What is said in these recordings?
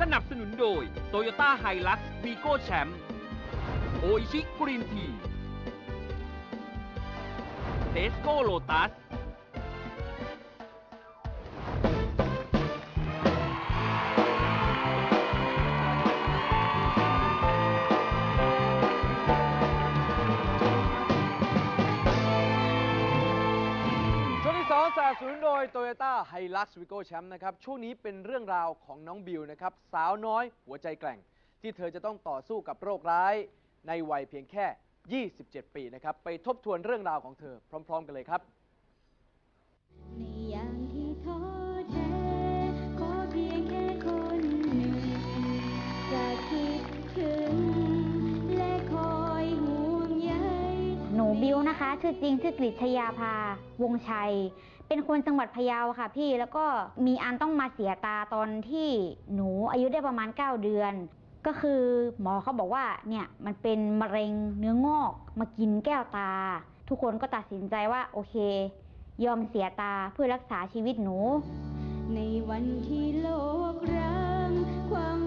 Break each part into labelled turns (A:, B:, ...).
A: สนับสนุนโดย Toyota Hilux Vigo Champ โออิชิกรีนทีเทสโก้โลตัส
B: นับสนุนโย Toyota Hilux Vigo Champ นะครับ ช่วงนี้เป็นเรื่องราวของน้องบิวนะครับ สาวน้อยหัวใจแกร่ง ที่เธอจะต้องต่อสู้กับโรคร้าย ในวัยเพียงแค่ 27 ปีนะครับ ไปทบทวนเรื่องราวของเธอพร้อม ๆ กันเลยครับ
C: ในยามที่ท้อแท้ขอเพียงแค่คนหนึ่งจะคิดถึง และคอยห่วงใย
D: หนูบิวนะคะ ชื่อจริงชื่อกฤษยาภาวงชัย เป็นคนจังหวัดพะเยาค่ะพี่แล้วก็มีอันต้องมาเสียตาตอนที่หนูอายุได้ประมาณ 9 เดือน ก็คือหมอเขาบอกว่าเนี่ยมันเป็นมะเร็งเนื้องอกมากินแก้วตา ทุกคนก็ตัดสินใจว่าโอเค ยอมเสียตาเพื่อรักษาชีวิตหนู
C: ในวันที่โลกร้างความ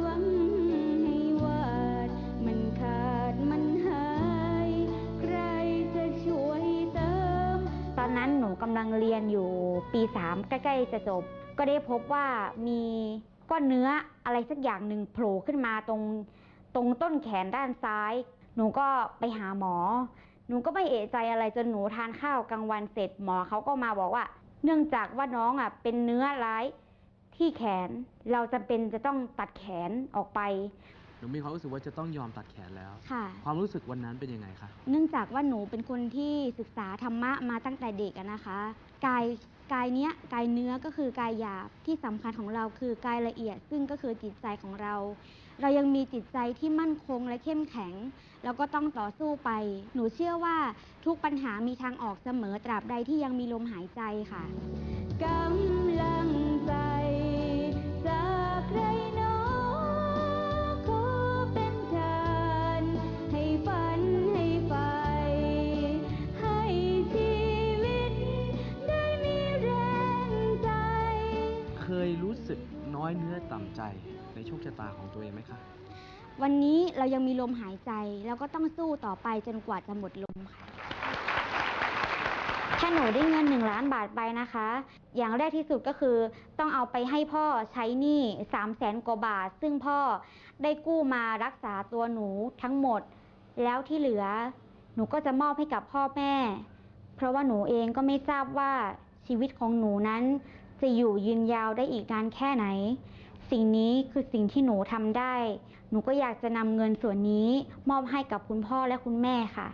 D: กำลังเรียนอยู่ปี 3 ใกล้ ๆ จะจบ ก็ได้พบว่ามีก้อนเนื้ออะไรสักอย่างหนึ่งโผล่ขึ้นมาตรงตรงต้นแขนด้านซ้าย หนูก็ไปหาหมอ หนูก็ไม่เอะใจอะไรจนหนูทานข้าวกลางวันเสร็จหมอเขาก็มาบอกว่า เนื่องจากว่าน้องอะเป็นเนื้อร้ายที่แขนเราจำเป็นจะต้องตัดแขนออกไป
E: นูมีความรู้สึกว่าจะต้องยอมตัดแขนแล้ว
D: ค่ะ
E: ความรู้สึกวันนั้นเป็นยังไงคะ
D: เนื่องจากว่าหนูเป็นคนที่ศึกษาธรรมะมาตั้งแต่เด็กอะนะคะ กายกายเนี้ยกายเนื้อก็คือกายหยาบที่สำคัญของเราคือกายละเอียด ซึ่งก็คือจิตใจของเรา เรายังมีจิตใจที่มั่นคงและเข้มแข็ง แล้วก็ต้องต่อสู้ไป หนูเชื่อว่าทุกปัญหามีทางออกเสมอตราบใดที่ยังมีลมหายใจค่ะ
C: กำ
E: ยรู้สึกน้อยเนื้อต่ำใจในโชคชะตาของตัวเองไหมคะ
D: วันนี้เรายังมีลมหายใจแล้วก็ต้องสู้ต่อไปจนกว่าจะหมดลมค่ะ ถ้าหนูได้เงินหนึ่งล้านบาทไปนะคะ อย่างแรกที่สุดก็คือ ต้องเอาไปให้พ่อใช้หนี้สามแสนกว่าบาท ซึ่งพ่อได้กู้มารักษาตัวหนูทั้งหมด แล้วที่เหลือ หนูก็จะมอบให้กับพ่อแม่ เพราะว่าหนูเองก็ไม่ทราบว่าชีวิตของหนูนั้น จะอยู่ยืนยาวได้อีกนานแค่ไหน สิ่งนี้คือสิ่งที่หนูทำได้ หนูก็อยากจะนำเงินส่วนนี้ มอบให้กับคุณพ่อและคุณแม่ค่ะ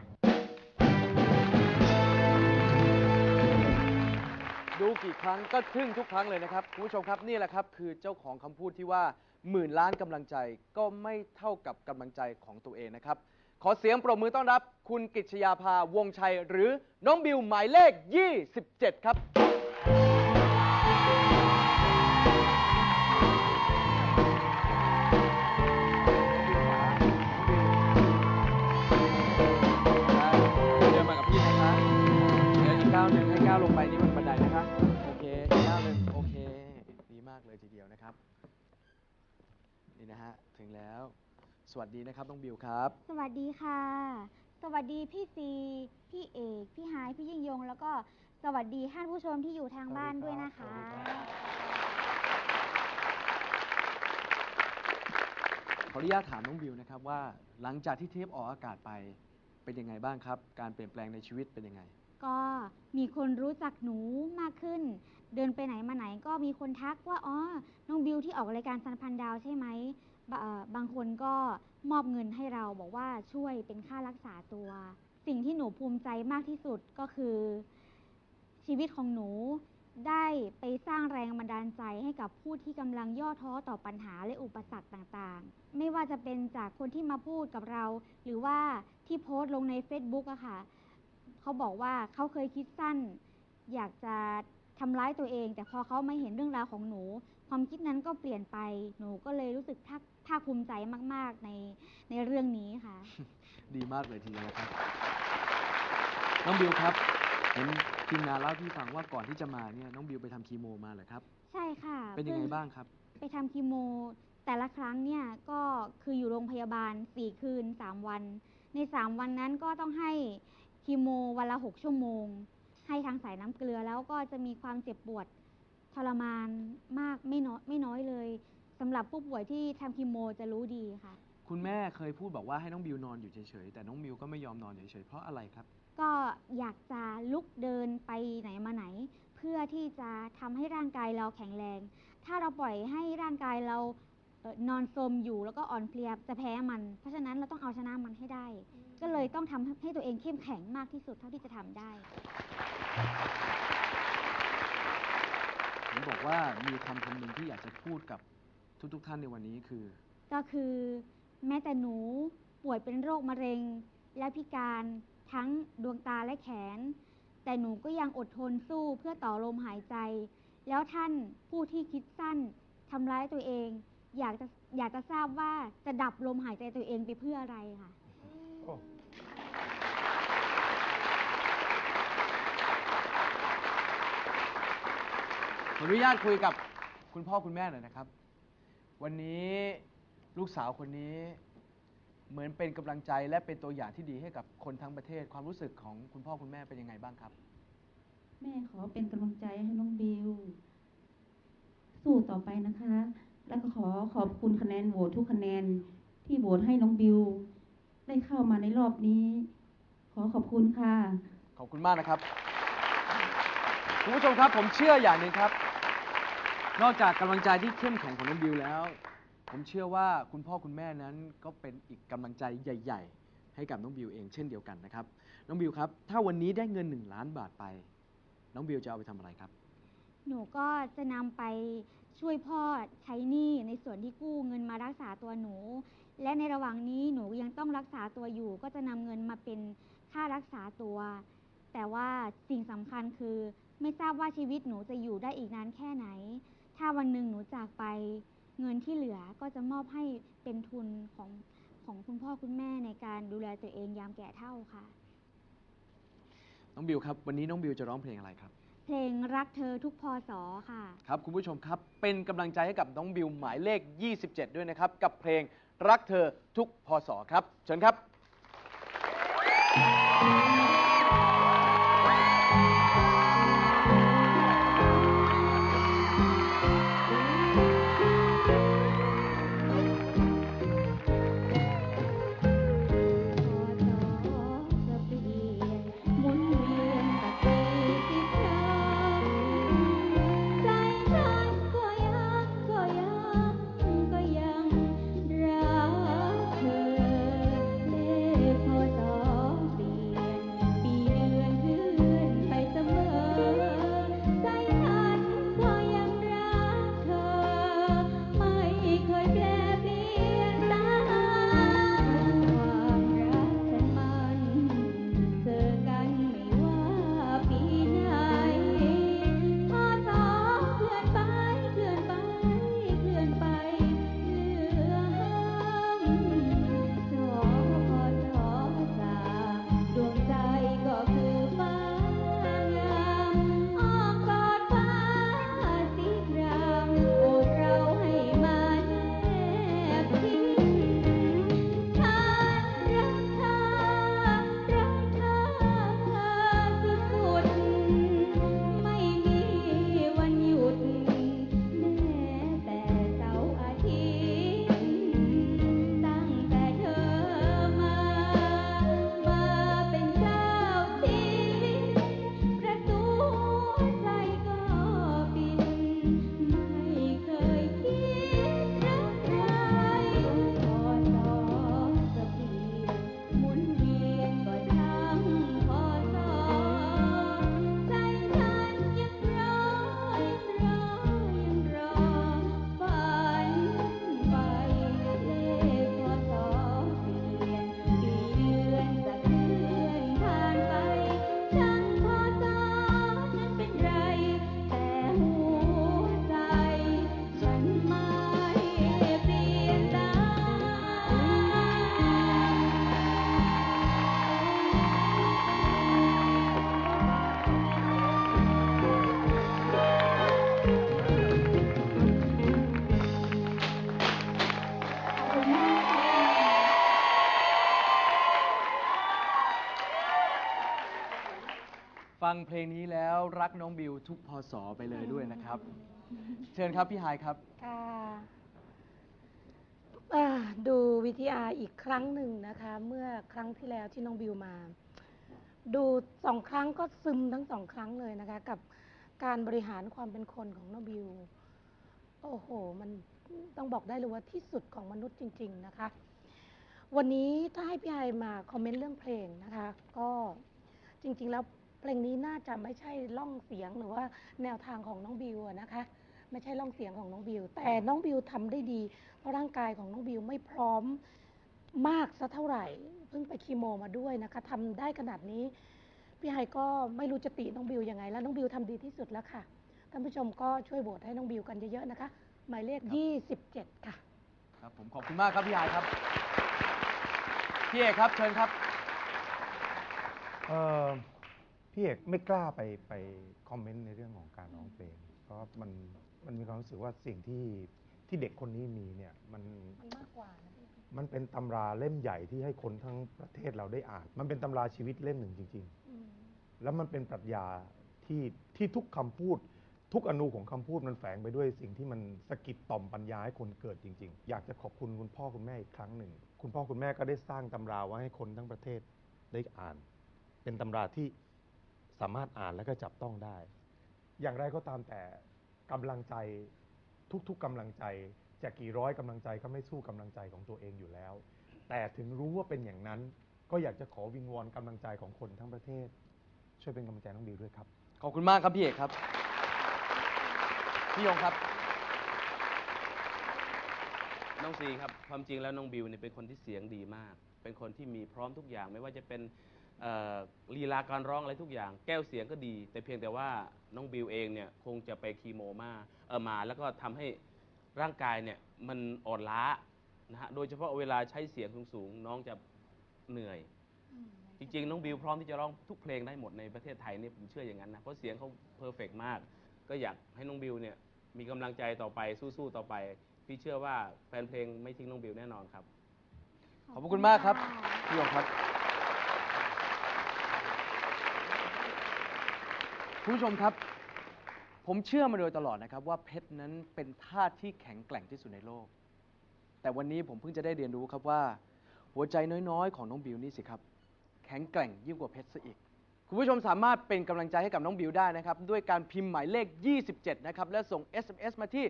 B: ดูกี่ครั้งก็ทึ่งทุกครั้งเลยนะครับคุณผู้ชมครับนี่แหละครับ คือเจ้าของคำพูดที่ว่าหมื่นล้านกำลังใจก็ไม่เท่ากับกำลังใจของตัวเองนะครับ ขอเสียงปรบมือต้อนรับ คุณกิจยาภาวงชัย หรือน้องบิวหมายเลข 27 ครับากเลยทีเดียวนะครับ นี่นะฮะถึงแล้ว สวัสดีนะครับน้องบิวครับ
D: สวัสดีค่ะ สวัสดีพี่ซี พี่เอก พี่ไฮายพี่ยิ่งยง แล้วก็สวัสดีท่านผู้ชมที่อยู่ทางบ้านด้วยนะคะ
B: ขออนุญาตถามน้องบิวนะครับว่าหลังจากที่เทปออกอากาศไปเป็นยังไงบ้างครับ การเปลี่ยนแปลงในชีวิตเป็นยังไง
D: ก็มีคนรู้จักหนูมากขึ้น เดินไปไหนมาไหนก็มีคนทักว่าอ๋อน้องบิวที่ออกรายการสันพันดาวใช่ไหมบเอ่อบางคนก็มอบเงินให้เราบอกว่าช่วยเป็นค่ารักษาตัว สิ่งที่หนูภูมิใจมากที่สุดก็คือ ชีวิตของหนูได้ไปสร้างแรงบันดาลใจให้กับผู้ที่กำลังย่อท้อต่อปัญหาและอุปสรรคต่างๆ ไม่ว่าจะเป็นจากคนที่มาพูดกับเรา หรือว่าที่โพสต์ลงใน Facebook อะค่ะ เขาบอกว่าเขาเคยคิดสั้น อยากจะทำร้ายตัวเอง แต่พอเขามาเห็นเรื่องราวของหนู ความคิดนั้นก็เปลี่ยนไปหนูก็เลยรู้สึกภาคภาคภูมิใจมาก ๆ ในในเรื่องนี้ค่ะ
B: ดีมากเลยทีเดียวนะครับน้องบิวครับเห็น
E: ทีมงานเล่าให้พี่ฟังว่าก่อนที่จะมาเนี่ยน้องบิวไปทำคีโมมาเหรอครับ
D: ใช่ค่ะ
E: เป็นยังไง
D: พิ่
E: บ้างครับ
D: ไปทำคีโม แต่ละครั้งเนี่ยก็คืออยู่โรงพยาบาล 4 คืน 3 วัน ใน 3 วันนั้นก็ต้องให้ คีโมวันละ 6 ชั่วโมง ให้ทางสายน้ำเกลือแล้วก็จะมีความเจ็บปวดทรมานมากไม่น้อยไม่น้อยเลยสำหรับผู้ป่วยที่ทำคีโมจะรู้ดีค่ะ
E: คุณแม่เคยพูดบอกว่าให้น้องบิวนอนอยู่เฉยๆ แต่น้องบิวก็ไม่ยอมนอนเฉยๆ เพราะอะไรครับ
D: ก็อยากจะลุกเดินไปไหนมาไหน เพื่อที่จะทำให้ร่างกายเราแข็งแรง ถ้าเราปล่อยให้ร่างกายเรา เอ่อนอนสมอยู่แล้วก็อ่อนเพลียจะแพ้มัน เพราะฉะนั้นเราต้องเอาชนะมันให้ได้ ก็เลยต้องทำให้ตัวเองเข้มแข็งมากที่สุดเท่าที่จะทำได้
E: ผมบอกว่ามีคำคำหนึ่งที่อยากจะพูดกับทุกๆท่านในวันนี้คือ
D: ก็คือแม้แต่หนูป่วยเป็นโรคมะเร็ง และพิการทั้งดวงตาและแขน แต่หนูก็ยังอดทนสู้เพื่อต่อลมหายใจ แล้วท่านผู้ที่คิดสั้นทำร้ายตัวเอง อยากจะอยากจะทราบว่าจะดับลมหายใจตัวเองไปเพื่ออะไรค่ะ
B: ขออนุญาตคุยกับคุณพ่อคุณแม่หน่อยนะครับ วันนี้ลูกสาวคนนี้เหมือนเป็นกำลังใจและเป็นตัวอย่างที่ดีให้กับคนทั้งประเทศความรู้สึกของคุณพ่อคุณแม่เป็นยังไงบ้างครับ
F: แม่ขอเป็นกำลังใจให้น้องบิว สู้ต่อไปนะคะ แล้วก็ขอขอบคุณคะแนนโหวตทุกคะแนนที่โหวตให้น้องบิว ได้เข้ามาในรอบนี้ ขอขอบคุณค่ะ
B: ขอบคุณมากนะครับ คุณผู้ชมครับผมเชื่ออย่างหนึ่งครับ นอกจากกำลังใจที่เข้มแข็งของน้องบิวแล้ว ผมเชื่อว่าคุณพ่อคุณแม่นั้นก็เป็นอีกกำลังใจใหญ่ ๆ ให้กับน้องบิวเองเช่นเดียวกันนะครับ น้องบิวครับ ถ้าวันนี้ได้เงิน 1 ล้านบาทไป น้องบิวจะเอาไปทำอะไรครับ
D: หนูก็จะนำไปช่วยพ่อใช้หนี้ในส่วนที่กู้เงินมารักษาตัวหนู และในระหว่างนี้หนูยังต้องรักษาตัวอยู่ ก็จะนำเงินมาเป็นค่ารักษาตัว แต่ว่าสิ่งสำคัญคือ ไม่ทราบว่าชีวิตหนูจะอยู่ได้อีกนานแค่ไหน ถ้าวันหนึ่งหนูจากไป เงินที่เหลือก็จะมอบให้เป็นทุนของของคุณพ่อคุณแม่ในการดูแลตัวเองยามแก่เฒ่าค่ะ
B: น้องบิวครับ วันนี้น้องบิวจะร้องเพลงอะไรครับ
D: เพลงรักเธอทุกพออค่ะ
B: ครับ คุณผู้ชมครับ เป็นกำลังใจให้กับน้องบิวหมายเลข 27 ด้วยนะครับ กับเพลงรักเธอทุกพศครับ เชิญครับังเพลงนี้แล้วรักน้องบิวทุกพศไปเลยด้วยนะครับ เชิญครับพี่ไฮายครับ
G: ค่ะอ่าดูวิทยาอีกครั้งหนึ่งนะคะ เมื่อครั้งที่แล้วที่น้องบิวมา ดูสองครั้งก็ซึมทั้งสองครั้งเลยนะคะ กับการบริหารความเป็นคนของน้องบิว โอ้โห มันต้องบอกได้เลยว่าที่สุดของมนุษย์จริง ๆนะคะ วันนี้ถ้าให้พี่ไอมาคอมเมนต์เรื่องเพลงนะคะ ก็จริงๆแล้ว เพลงนี้น่าจะไม่ใช่ล่องเสียงหรือว่าแนวทางของน้องบิวอะนะคะ ไม่ใช่ล่องเสียงของน้องบิว แต่น้องบิวทำได้ดี เพราะร่างกายของน้องบิวไม่พร้อมมากสักเท่าไหร่เพิ่งไปคีโมมาด้วยนะคะทำได้ขนาดนี้ พี่ไฮก็ไม่รู้จะติน้องบิวยังไง แล้วน้องบิวทำดีที่สุดแล้วค่ะท่านผู้ชมก็ช่วยโหวตให้น้องบิวกันเยอะๆนะคะ หมายเลข 27 ค่ะ
B: ครับผมขอบคุณมากครับพี่ไฮายครับ พี่เอกครับเชิญครับ
H: เอ่อ พี่เอกไม่กล้าไปไปคอมเมนต์ในเรื่องของการร้องเพลง เพราะมันมันมีความรู้สึกว่าสิ่งที่ที่เด็กคนนี้มีเนี่ยมัน
G: มันมากกว่านะพี่
H: มันเป็นตำราเล่มใหญ่ที่ให้คนทั้งประเทศเราได้อ่าน มันเป็นตำราชีวิตเล่มหนึ่งจริง
G: อืม
H: ๆ แล้วมันเป็นปรัชญาที่ที่ทุกคำพูด ทุกอนูของคำพูดมันแฝงไปด้วยสิ่งที่มันสะกิดต่อมปัญญาให้คนเกิดจริง ๆ อยากจะขอบคุณคุณพ่อคุณแม่อีกครั้งหนึ่ง คุณพ่อคุณแม่ก็ได้สร้างตำราไว้ให้คนทั้งประเทศได้อ่าน เป็นตำราที่ สามารถอ่านแล้วก็จับต้องได้ อย่างไรก็ตามแต่กำลังใจทุกๆกำลังใจจะกี่ร้อยกำลังใจก็ไม่สู้กำลังใจของตัวเองอยู่แล้ว แต่ถึงรู้ว่าเป็นอย่างนั้น ก็อยากจะขอวิงวอนกำลังใจของคนทั้งประเทศ ช่วยเป็นกำลังใจน้องบิวด้วยครับ
B: ขอบคุณมากครับพี่เอกครับพี่ยงครับ
I: น้องซีครับความจริงแล้วน้องบิวเนี่ยเป็นคนที่เสียงดีมาก เป็นคนที่มีพร้อมทุกอย่างไม่ว่าจะเป็นเอ่อ ลีลาการร้องอะไรทุกอย่าง แก้วเสียงก็ดี แต่เพียงแต่ว่าน้องบิวเองเนี่ยคงจะไปคีโมมาเออมา แล้วก็ทำให้ร่างกายเนี่ยมันอ่อนล้านะฮะโดยเฉพาะเวลาใช้เสียงสูงๆน้องจะเหนื่อยจริงๆ น้องบิวพร้อมที่จะร้องทุกเพลงได้หมดในประเทศไทยเนี่ยผมเชื่ออย่างนั้นนะ เพราะเสียงเขาเพอร์เฟกมาก ก็อยากให้น้องบิวเนี่ยมีกำลังใจต่อไปสู้ๆต่อไป พี่เชื่อว่าแฟนเพลงไม่ทิ้งน้องบิวแน่นอนครับ
B: ขอบพระคุณมากครับพี่ยงครับ คุณผู้ชมครับ ผมเชื่อมาโดยตลอดนะครับ ว่าเพชรนั้นเป็นธาตุที่แข็งแกร่งที่สุดในโลก แต่วันนี้ผมเพิ่งจะได้เรียนรู้ครับว่า หัวใจน้อยๆ ของน้องบิวนี่สิครับ แข็งแกร่งยิ่งกว่าเพชรซะอีก คุณผู้ชมสามารถเป็นกำลังใจให้กับน้องบิวได้นะครับ ด้วยการพิมพ์หมายเลข 27 นะครับ และส่ง SMS มาที่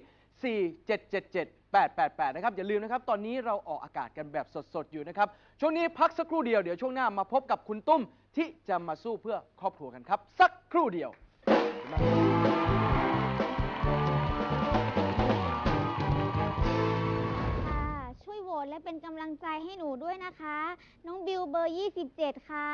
B: 4777 888 นะครับ อย่าลืมนะครับ ตอนนี้เราออกอากาศกันแบบสดๆ อยู่นะครับ ช่วงนี้พักสักครู่เดียว เดี๋ยวช่วงหน้ามาพบกับคุณตุ้มที่จะมาสู้เพื่อครอบครัวกันครับ สักครู่เดียว
D: ค่ะช่วยโหวตและเป็นกำลังใจให้หนูด้วยนะคะ น้องบิวเบอร์ 27 ค่ะ